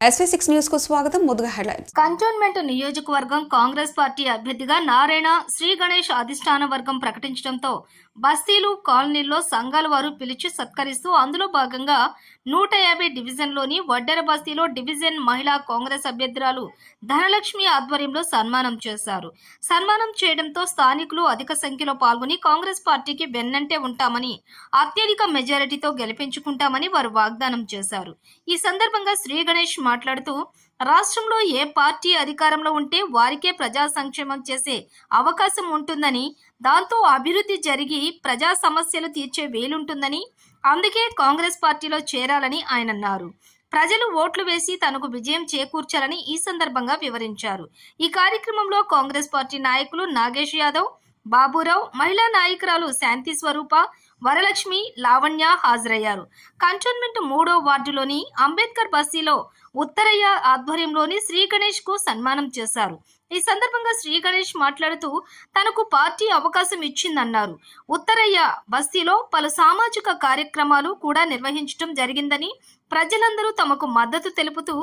SV six న్యూస్కు స్వాగతం ముందుగా హెడ్లైన్స్ కంటోన్మెంట్ నియోజకవర్గం కాంగ్రెస్ పార్టీ అభ్యర్థిగా నారాయణ శ్రీ గణేష్ అధిష్టాన వర్గం ప్రకటించడంతో బస్తీలు కాలనీల్లో సంఘాల వారు పిలిచి సత్కరిస్తూ అందులో భాగంగా నూట యాభై డివిజన్లోని వడ్డెర బస్తీలో డివిజన్ మహిళా కాంగ్రెస్ అభ్యర్థురాలు ధనలక్ష్మి ఆధ్వర్యంలో సన్మానం చేశారు. సన్మానం చేయడంతో స్థానికులు అధిక సంఖ్యలో పాల్గొని కాంగ్రెస్ పార్టీకి వెన్నంటే ఉంటామని అత్యధిక మెజారిటీతో గెలిపించుకుంటామని వారు వాగ్దానం చేశారు. ఈ సందర్భంగా శ్రీ గణేష్ మాట్లాడుతూ రాష్ట్రంలో ఏ పార్టీ అధికారంలో ఉంటే వారికే ప్రజా సంక్షేమం చేసే అవకాశం ఉంటుందని దాంతో అభివృద్ధి జరిగి ప్రజా సమస్యలు తీర్చే వీలుంటుందని అందుకే కాంగ్రెస్ పార్టీలో చేరాలని ఆయన అన్నారు. ప్రజలు ఓట్లు వేసి తనకు విజయం చేకూర్చాలని ఈ సందర్భంగా వివరించారు. ఈ కార్యక్రమంలో కాంగ్రెస్ పార్టీ నాయకులు నాగేష్ యాదవ్ బాబురావు మహిళా నాయకురాలు శాంతి స్వరూప వరలక్ష్మి లావణ్య హాజరయ్యారు. కంటోన్మెంట్ మూడో వార్డులోని అంబేద్కర్ బస్తీలో ఉత్తరయ్య ఆధ్వర్యంలోని శ్రీ గణేష్కు సన్మానం చేశారు. ఈ సందర్భంగా శ్రీ గణేష్ మాట్లాడుతూ తనకు పార్టీ అవకాశం ఇచ్చిందన్నారు. ఉత్తరయ్య బస్తీలో పలు సామాజిక కార్యక్రమాలు కూడా నిర్వహించడం జరిగిందని ప్రజలందరూ తమకు మద్దతు తెలుపుతూ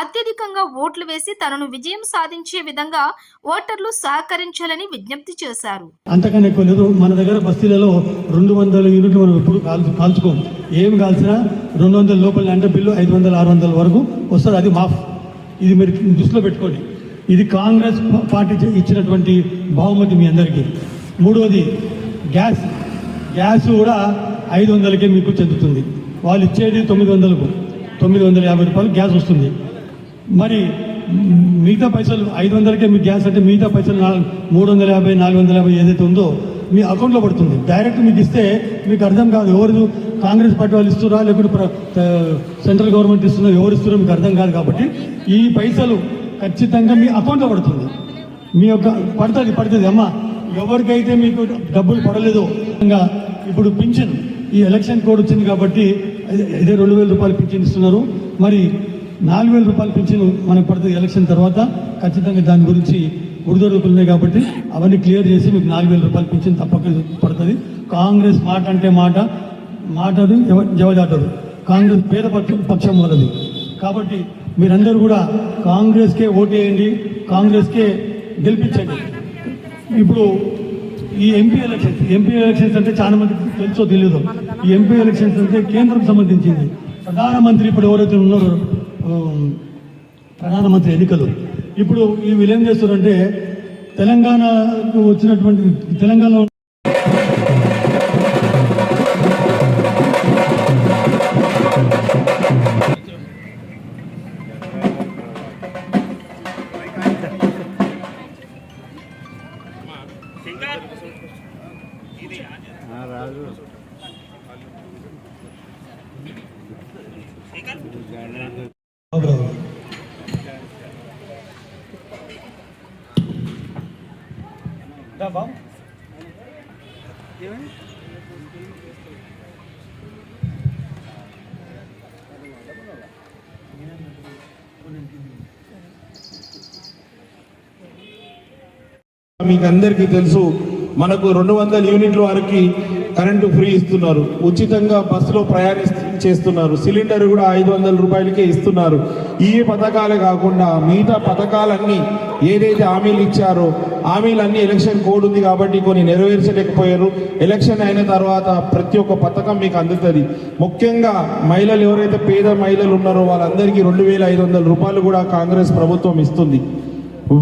అత్యధికంగా ఓట్లు వేసి తనను విజయం సాధించే విధంగా ఓటర్లు సహకరించాలని విజ్ఞప్తి చేశారు. అంతకన్నా ఎక్కువ లేదు మన దగ్గర బస్తీలలో రెండు వందల యూనిట్లు మనం ఎప్పుడు కాల్చుకోం ఏం కాల్చినా రెండు వందల లోపల అంటే బిల్లు ఐదు వందల ఆరు వందల వరకు వస్తుంది. అది మాఫ్. ఇది మీరు దృష్టిలో పెట్టుకోండి. ఇది కాంగ్రెస్ పార్టీ చే- ఇచ్చినటువంటి బహుమతి మీ అందరికీ. మూడవది గ్యాస్. గ్యాస్ కూడా ఐదు వందలకే మీకు చెందుతుంది. వాళ్ళు ఇచ్చేది తొమ్మిది వందలకు. తొమ్మిది వందల యాభై రూపాయలు గ్యాస్ వస్తుంది. మరి మిగతా పైసలు ఐదు వందలకే మీకు గ్యాస్ అంటే మిగతా పైసలు నాలుగు మూడు వందల యాభై నాలుగు వందల యాభై ఏదైతే ఉందో మీ అకౌంట్లో పడుతుంది. డైరెక్ట్ మీకు ఇస్తే మీకు అర్థం కాదు. ఎవరు కాంగ్రెస్ పార్టీ వాళ్ళు ఇస్తురా లేకుంటే ప్ర- సెంట్రల్ గవర్నమెంట్ ఇస్తున్నా ఎవరు ఇస్తురో మీకు అర్థం కాదు కాబట్టి ఈ పైసలు ఖచ్చితంగా మీ అకౌంట్లో పడుతుంది. మీ యొక్క పడుతుంది పడుతుంది. అమ్మా ఎవరికైతే మీకు డబ్బులు పడలేదో ఇప్పుడు పింఛన్ ఈ ఎలక్షన్ కోడ్ వచ్చింది కాబట్టి ఇదే- రెండు వేల రూపాయలు పింఛన్ ఇస్తున్నారు. మరి నాలుగు వేల రూపాయలు పింఛన్ మనకు పడుతుంది ఎలక్షన్ తర్వాత. ఖచ్చితంగా దాని గురించి ఉడిదొడుకులు కాబట్టి అవన్నీ క్లియర్ చేసి మీకు నాలుగు వేల రూపాయలు పింఛన్ తప్పక పడుతుంది. కాంగ్రెస్ మాట అంటే మాట మాటది ఎవ- జవదాటదు కాంగ్రెస్ పేద పక్షం పక్షం కాబట్టి మీరందరూ కూడా కాంగ్రెస్కే ఓటేయండి కాంగ్రెస్కే గెలిపించండి. ఇప్పుడు ఈ ఎంపీ ఎలక్షన్స్ ఎంపీ ఎలక్షన్స్ అంటే చాలా మందికి తెలుసో తెలియదు ఈ ఎంపీ ఎలక్షన్స్ అంటే కేంద్రం సంబంధించింది. ప్రధానమంత్రి ఇప్పుడు ఎవరైతే ఉన్నారో ప్రధానమంత్రి ఎన్నికలు. ఇప్పుడు ఈ వీళ్ళు ఏం చేస్తారంటే తెలంగాణకు వచ్చినటువంటి తెలంగాణలో రాజు దా బాబు. మీకు అందరికీ తెలుసు మనకు రెండు వందల యూనిట్ల వరకు కరెంటు ఫ్రీ ఇస్తున్నారు ఉచితంగా బస్సులో ప్రయాణి చేస్తున్నారు. సిలిండర్ కూడా ఐదు వందల రూపాయలకే ఇస్తున్నారు. ఈ పథకాలే కాకుండా మిగతా పథకాలన్నీ ఏదైతే హామీలు ఇచ్చారో హామీలన్నీ ఎలక్షన్ కోడ్ ఉంది కాబట్టి కొన్ని నెరవేర్చలేకపోయారు. ఎలక్షన్ అయిన తర్వాత ప్రతి ఒక్క పథకం మీకు అందుతుంది. ముఖ్యంగా మహిళలు ఎవరైతే పేద మహిళలు ఉన్నారో వాళ్ళందరికీ రెండు వేల ఐదు రూపాయలు కూడా కాంగ్రెస్ ప్రభుత్వం ఇస్తుంది.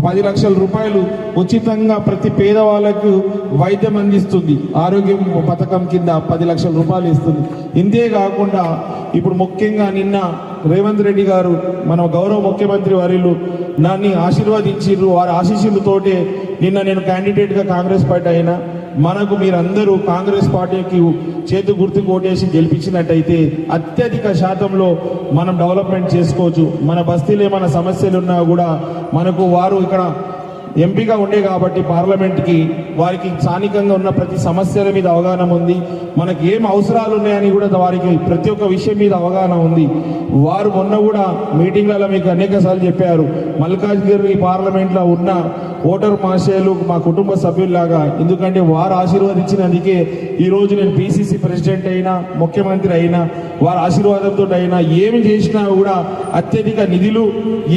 పది లక్షల రూపాయలు ఉచితంగా ప్రతి పేదవాళ్ళకు వైద్యం అందిస్తుంది. ఆరోగ్యం పథకం కింద పది లక్షల రూపాయలు ఇస్తుంది. ఇంతే కాకుండా ఇప్పుడు ముఖ్యంగా నిన్న రేవంత్ రెడ్డి గారు మన గౌరవ ముఖ్యమంత్రి వర్యులు నన్ను ఆశీర్వదించిర్రు. వారి ఆశీస్సులతోటే నిన్న నేను క్యాండిడేట్గా కాంగ్రెస్ పార్టీ అయినా మనకు మీరందరూ కాంగ్రెస్ పార్టీకి చేతు గుర్తు కోటేసి గెలిపించినట్టయితే అత్యధిక శాతంలో మనం డెవలప్మెంట్ చేసుకోవచ్చు. మన బస్తీలో ఏమైనా సమస్యలు ఉన్నా కూడా మనకు వారు ఇక్కడ ఎంపీగా ఉండే కాబట్టి పార్లమెంట్కి వారికి స్థానికంగా ఉన్న ప్రతి సమస్యల మీద అవగాహన ఉంది. మనకి ఏం అవసరాలు ఉన్నాయని కూడా వారికి ప్రతి ఒక్క విషయం మీద అవగాహన ఉంది. వారు మొన్న కూడా మీటింగ్లలో మీకు అనేక సార్లు చెప్పారు. మల్కాజ్గిరి పార్లమెంట్లో ఉన్న ఓటర్ మహాశయులు మా కుటుంబ సభ్యుల్లాగా ఎందుకంటే వారు ఆశీర్వదించినందుకే ఈరోజు నేను పిసిసి ప్రెసిడెంట్ అయినా ముఖ్యమంత్రి అయినా వారి ఆశీర్వాదంతో అయినా ఏమి చేసినా కూడా అత్యధిక నిధులు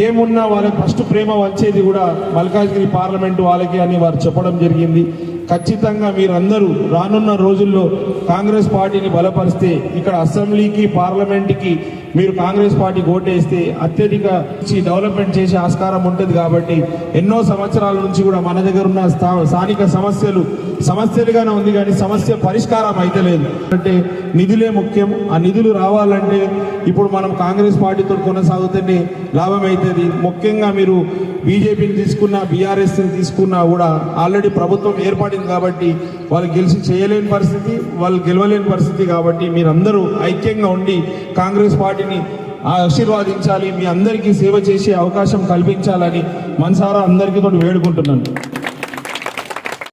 ఏమున్నా వాళ్ళకి ఫస్ట్ ప్రేమ వచ్చేది కూడా మల్కాజ్గిరి పార్లమెంట్ వాళ్ళకి అని వారు చెప్పడం జరిగింది. ఖచ్చితంగా మీరందరూ రానున్న రోజుల్లో కాంగ్రెస్ పార్టీని బలపరిస్తే ఇక్కడ అసెంబ్లీకి పార్లమెంట్కి మీరు కాంగ్రెస్ పార్టీ ఓటేస్తే అత్యధిక డెవలప్మెంట్ చేసే ఆస్కారం ఉంటుంది కాబట్టి ఎన్నో సంవత్సరాల నుంచి కూడా మన దగ్గర ఉన్న స్థా- స్థానిక సమస్యలు సమస్యలుగానే ఉంది కానీ సమస్య పరిష్కారం అయితే లేదు. అంటే నిధులే ముఖ్యం. ఆ నిధులు రావాలంటే ఇప్పుడు మనం కాంగ్రెస్ పార్టీతో కొనసాగుతూనే లాభం అవుతుంది. ముఖ్యంగా మీరు బీజేపీని తీసుకున్నా బీఆర్ఎస్ని తీసుకున్నా కూడా ఆల్రెడీ ప్రభుత్వం ఏర్పడింది కాబట్టి వాళ్ళు గెలిచి చేయలేని పరిస్థితి వాళ్ళు గెలవలేని పరిస్థితి కాబట్టి మీరందరూ ఐక్యంగా ఉండి కాంగ్రెస్ పార్టీని ఆశీర్వాదించాలి మీ అందరికీ సేవ చేసే అవకాశం కల్పించాలని మనసారా అందరికీ తోటి వేడుకుంటున్నాను.